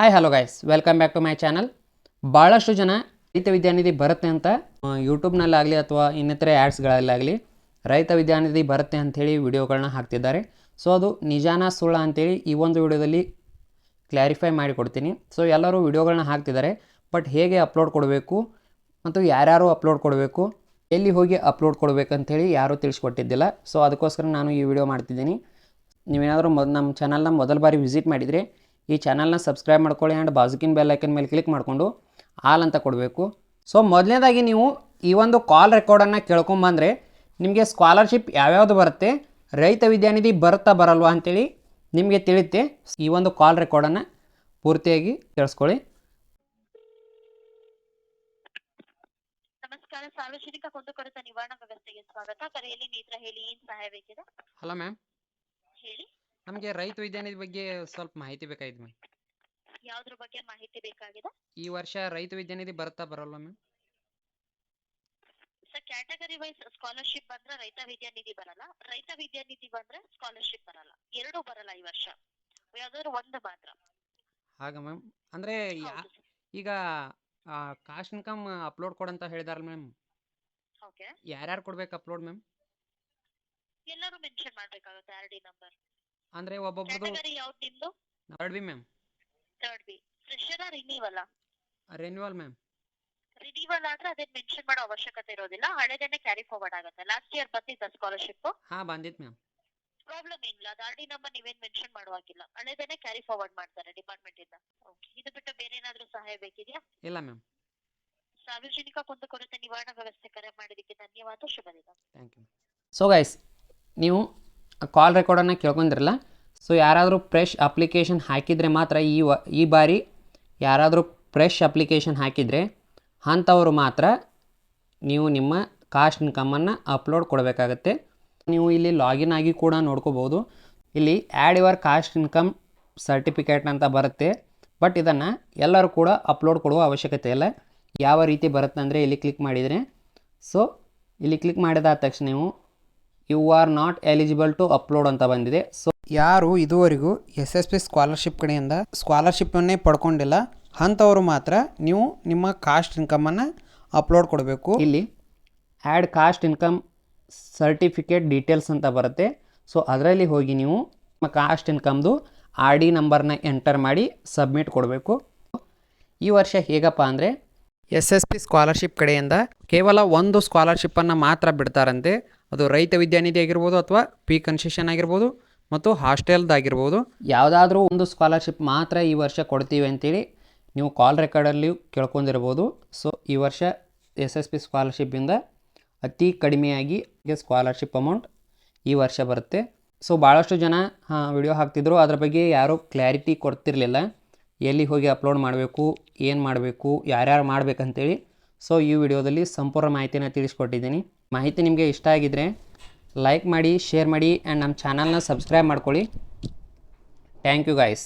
Hi hello guys welcome back to my channel ಭಾಳಷ್ಟು ಜನ ರೈತ ವಿದ್ಯಾನಿಧಿ ಬರುತ್ತೆ ಅಂತ ಯೂಟ್ಯೂಬ್ನಲ್ಲಾಗಲಿ ಅಥವಾ ಇನ್ನಿತರೆ ಆ್ಯಡ್ಸ್ಗಳಲ್ಲಾಗಲಿ ರೈತ ವಿದ್ಯಾನಿಧಿ ಬರುತ್ತೆ ಅಂಥೇಳಿ ವಿಡಿಯೋಗಳನ್ನ ಹಾಕ್ತಿದ್ದಾರೆ. ಸೊ ಅದು ನಿಜಾನ ಸುಳ್ಳ ಅಂತೇಳಿ ಈ ಒಂದು ವಿಡಿಯೋದಲ್ಲಿ ಕ್ಲಾರಿಫೈ ಮಾಡಿಕೊಡ್ತೀನಿ ಸೊ ಎಲ್ಲರೂ ವಿಡಿಯೋಗಳನ್ನ ಹಾಕ್ತಿದ್ದಾರೆ ಬಟ್ ಹೇಗೆ ಅಪ್ಲೋಡ್ ಕೊಡಬೇಕು ಮತ್ತು ಯಾರ್ಯಾರು ಅಪ್ಲೋಡ್ ಕೊಡಬೇಕು, ಎಲ್ಲಿ ಹೋಗಿ ಅಪ್ಲೋಡ್ ಕೊಡಬೇಕಂಥೇಳಿ ಯಾರೂ ತಿಳಿಸ್ಕೊಟ್ಟಿದ್ದಿಲ್ಲ. ಸೊ ಅದಕ್ಕೋಸ್ಕರ ನಾನು ಈ ವಿಡಿಯೋ ಮಾಡ್ತಿದ್ದೀನಿ. ನೀವೇನಾದರೂ ನಮ್ಮ ಚಾನಲ್ನ ಮೊದಲ ಬಾರಿ ವಿಸಿಟ್ ಮಾಡಿದರೆ ಈ ಚಾನಲ್ನ ಸಬ್ಸ್ಕ್ರೈಬ್ ಮಾಡ್ಕೊಳ್ಳಿ ಆ್ಯಂಡ್ ಬಾಜುಕಿನ ಬೆಲ್ ಐಕನ್ ಮೇಲೆ ಕ್ಲಿಕ್ ಮಾಡಿಕೊಂಡು ಆಲ್ ಅಂತ ಕೊಡಬೇಕು. ಸೊ ಮೊದಲನೇದಾಗಿ ನೀವು ಈ ಒಂದು ಕಾಲ್ ರೆಕಾರ್ಡನ್ನು ಕೇಳ್ಕೊಂಬಂದರೆ ನಿಮಗೆ ಸ್ಕಾಲರ್ಶಿಪ್ ಯಾವ್ಯಾವುದು ಬರುತ್ತೆ ರೈತ ವಿದ್ಯಾನಿಧಿ ಬರುತ್ತಾ ಬರಲ್ವಾ ಅಂತೇಳಿ ನಿಮಗೆ ತಿಳಿಯುತ್ತೆ ಈ ಒಂದು ಕಾಲ್ ರೆಕಾರ್ಡನ್ನು ಪೂರ್ತಿಯಾಗಿ ಕೇಳಿಸ್ಕೊಳ್ಳಿ. ನಮಸ್ಕಾರ ಸಾರ್ವಜನಿಕ ಕುಂದುಕೊರತ ನಿವಾರಣಾ ವ್ಯವಸ್ಥೆಗೆ ಸ್ವಾಗತ. ಕರೆಯಲ್ಲಿ ನೇತ್ರ ಹೇಳಿ ಏನ್ ಸಹಾಯ ಬೇಕಿದೆ? ಹಲೋ ಮ್ಯಾಮ್ ಹೇಳಿ. ನಮಗೆ ರೈತ ವಿಜ್ಞಾನದ ಬಗ್ಗೆ ಸ್ವಲ್ಪ ಮಾಹಿತಿ ಬೇಕಾಗಿತ್ತು ಮ್ಯಾಮ್ ಯಾವ್ದ್ರ ಬಗ್ಗೆ ಮಾಹಿತಿ ಬೇಕಾಗಿದೆ? ಈ ವರ್ಷ ರೈತ ವಿದ್ಯಾನಿಧಿ ಬರುತ್ತಾ ಬರಲ್ಲ ma'am sir category wise scholarship ಬಂದ್ರೆ ರೈತ ವಿದ್ಯಾನಿಧಿ ಬರಲ್ಲ. ರೈತ ವಿದ್ಯಾನಿಧಿ ಬಂದ್ರೆ ಸ್ಕಾಲರ್ಶಿಪ್ ಬರಲ್ಲ. ಎರಡೂ ಬರಲ್ಲ ಈ ವರ್ಷ. ಯಾವ್ದಾದ್ರು ಒಂದು ಮಾತ್ರ. ಹಾಗ ಮ್ಯಾಮ್ ಅಂದ್ರೆ ಹೌದು ಈಗ ಕಾಸ್ಟ್ ಇನ್ಕಮ್ ಅಪ್ಲೋಡ್ ಕೊಡಂತ ಹೇಳಿದಾರಲ್ಲ ಮ್ಯಾಮ್ ಓಕೆ. ಯಾರ್ಯಾರು ಕೊಡ್ಬೇಕು ಅಪ್ಲೋಡ್ ಮ್ಯಾಮ್ ಎಲ್ಲರೂ ಮೆನ್ಷನ್ ಮಾಡ್ಬೇಕಾಗುತ್ತೆ ಆರ್ ಡಿ ನಂಬರ್. ಅಂದರೆ ಒಬ್ಬೊಬ್ರದ್ದು ಕ್ಯಾಟಗರಿ ಯಾವ್ದು ನಿಮ್ದು? Third B ma'am third B fresher ರಿನೀವಲ್ಲ renewal ma'am renewal ಆದ್ರೆ ಅದೇನ್ ಮೆನ್ಷನ್ ಮಾಡೋ ಅವಶ್ಯಕತೆ ಇರೋದಿಲ್ಲ. ಹಳೆದೇನೆ ಕ್ಯಾರಿ ಫಾರ್ವರ್ಡ್ ಆಗುತ್ತೆ. ಲಾಸ್ಟ್ ಇಯರ್ ಬಂದಿದ್ದ ಸ್ಕಾಲರ್ಶಿಪ್ ಹಾ ಬಂದಿತ್ತು ಮ್ಯಾಮ್ ಪ್ರಾಬ್ಲಮ್ ಏನಿಲ್ಲ. ಅದು ಆರ್ ಡಿ ನಂಬರ್ ನೀವೇನ್ ಮೆನ್ಷನ್ ಮಾಡುವಾಗಿಲ್ಲ. ಹಳೆದೇನೆ ಕ್ಯಾರಿ ಫಾರ್ವರ್ಡ್ ಮಾಡ್ತಾರೆ ಡಿಪಾರ್ಟ್ಮೆಂಟ್ ಇಂದ. ಓಕೆ ಇದು ಬಿಟ್ಟು ಬೇರೆ ಏನಾದ್ರೂ ಸಹಾಯ ಬೇಕಿದೆಯಾ? ಇಲ್ಲ ಮ್ಯಾಮ್ ಸಾರ್ವಜನಿಕ ಕುಂದುಕೊರತೆ ನಿವಾರಣಾ ವ್ಯವಸ್ಥೆ ಕರೆ ಮಾಡಿದ್ದಕ್ಕೆ ಧನ್ಯವಾದ. ಶುಭ ದಿನ ಥ್ಯಾಂಕ್ ಯು ಸೊ ಗೈಸ್ ನೀವು ಕಾಲ್ ರೆಕಾರ್ಡನ್ನು ಕೇಳ್ಕೊಂಡಿರಲ್ಲ ಸೊ ಯಾರಾದರೂ ಫ್ರೆಶ್ ಅಪ್ಲಿಕೇಶನ್ ಹಾಕಿದರೆ ಮಾತ್ರ ಈ ವ, ಈ ಬಾರಿ ಯಾರಾದರೂ ಫ್ರೆಶ್ ಅಪ್ಲಿಕೇಶನ್ ಹಾಕಿದರೆ ಅಂಥವ್ರು ಮಾತ್ರ ನೀವು ನಿಮ್ಮ ಕಾಸ್ಟ್ ಇನ್ಕಮನ್ನು ಅಪ್ಲೋಡ್ ಕೊಡಬೇಕಾಗತ್ತೆ. ನೀವು ಇಲ್ಲಿ ಲಾಗಿನ್ ಆಗಿ ಕೂಡ ನೋಡ್ಕೋಬೋದು. ಇಲ್ಲಿ add your caste income certificate ಅಂತ ಬರುತ್ತೆ ಬಟ್ ಇದನ್ನು ಎಲ್ಲರೂ ಕೂಡ ಅಪ್ಲೋಡ್ ಕೊಡುವ ಅವಶ್ಯಕತೆ ಇಲ್ಲ. ಯಾವ ರೀತಿ ಬರುತ್ತೆ ಅಂದರೆ ಇಲ್ಲಿ ಕ್ಲಿಕ್ ಮಾಡಿದರೆ ಸೊ ಇಲ್ಲಿ ಕ್ಲಿಕ್ ಮಾಡಿದಾದ ತಕ್ಷಣ ನೀವು you are not eligible to upload ಅಂತ ಬಂದಿದೆ. ಸೊ ಯಾರು ಇದುವರೆಗೂ ಎಸ್ ಎಸ್ ಪಿ ಸ್ಕಾಲರ್ಶಿಪ್ ಕಡೆಯಿಂದ ಸ್ಕಾಲರ್ಶಿಪ್ಪನ್ನೇ ಪಡ್ಕೊಂಡಿಲ್ಲ ಅಂಥವರು ಮಾತ್ರ ನೀವು ನಿಮ್ಮ ಕಾಸ್ಟ್ ಇನ್ಕಮನ್ನು ಅಪ್ಲೋಡ್ ಕೊಡಬೇಕು. ಇಲ್ಲಿ add caste income certificate details ಅಂತ ಬರುತ್ತೆ. ಸೊ ಅದರಲ್ಲಿ ಹೋಗಿ ನೀವು ನಿಮ್ಮ ಕಾಸ್ಟ್ ಇನ್ಕಮ್ದು ಆರ್ ಡಿ ನಂಬರ್ನ ಎಂಟರ್ ಮಾಡಿ ಸಬ್ಮಿಟ್ ಕೊಡಬೇಕು. ಈ ವರ್ಷ ಹೇಗಪ್ಪ ಅಂದರೆ ಎಸ್ ಎಸ್ ಪಿ ಸ್ಕಾಲರ್ಶಿಪ್ ಕಡೆಯಿಂದ ಕೇವಲ ಒಂದು ಸ್ಕಾಲರ್ಶಿಪ್ಪನ್ನು ಮಾತ್ರ ಬಿಡ್ತಾರಂತೆ. ಅದು ರೈತ ವಿದ್ಯಾನಿಧಿ ಆಗಿರ್ಬೋದು ಅಥವಾ ಪಿ ಕನ್ಸೆಷನ್ ಆಗಿರ್ಬೋದು ಮತ್ತು ಹಾಸ್ಟೆಲ್ದಾಗಿರ್ಬೋದು ಯಾವುದಾದ್ರೂ ಒಂದು ಸ್ಕಾಲರ್ಶಿಪ್ ಮಾತ್ರ ಈ ವರ್ಷ ಕೊಡ್ತೀವಿ ಅಂತೇಳಿ ನೀವು ಕಾಲ್ ರೆಕಾರ್ಡಲ್ಲಿಯೂ ಕೇಳ್ಕೊಂಡಿರ್ಬೋದು. ಸೊ ಈ ವರ್ಷ ಎಸ್ ಎಸ್ ಪಿ ಸ್ಕಾಲರ್ಶಿಪ್ಪಿಂದ ಅತಿ ಕಡಿಮೆಯಾಗಿ ಸ್ಕಾಲರ್ಶಿಪ್ ಅಮೌಂಟ್ ಈ ವರ್ಷ ಬರುತ್ತೆ. ಸೊ ಭಾಳಷ್ಟು ಜನ ವಿಡಿಯೋ ಹಾಕ್ತಿದ್ರು. ಅದ್ರ ಬಗ್ಗೆ ಯಾರೂ ಕ್ಲಾರಿಟಿ ಕೊಡ್ತಿರಲಿಲ್ಲ. ಎಲ್ಲಿ ಹೋಗಿ ಅಪ್ಲೋಡ್ ಮಾಡಬೇಕು, ಏನು ಮಾಡಬೇಕು, ಯಾರ್ಯಾರು ಮಾಡಬೇಕಂತೇಳಿ. ಸೊ ಈ ವಿಡಿಯೋದಲ್ಲಿ ಸಂಪೂರ್ಣ ಮಾಹಿತಿನ ತಿಳಿಸ್ಕೊಟ್ಟಿದ್ದೀನಿ. ಮಾಹಿತಿ ನಿಮಗೆ ಇಷ್ಟ ಆಗಿದ್ದರೆ ಲೈಕ್ ಮಾಡಿ ಶೇರ್ ಮಾಡಿ ಆ್ಯಂಡ್ ನಮ್ಮ ಚಾನಲ್ನ ಸಬ್ಸ್ಕ್ರೈಬ್ ಮಾಡ್ಕೊಳ್ಳಿ. Thank you guys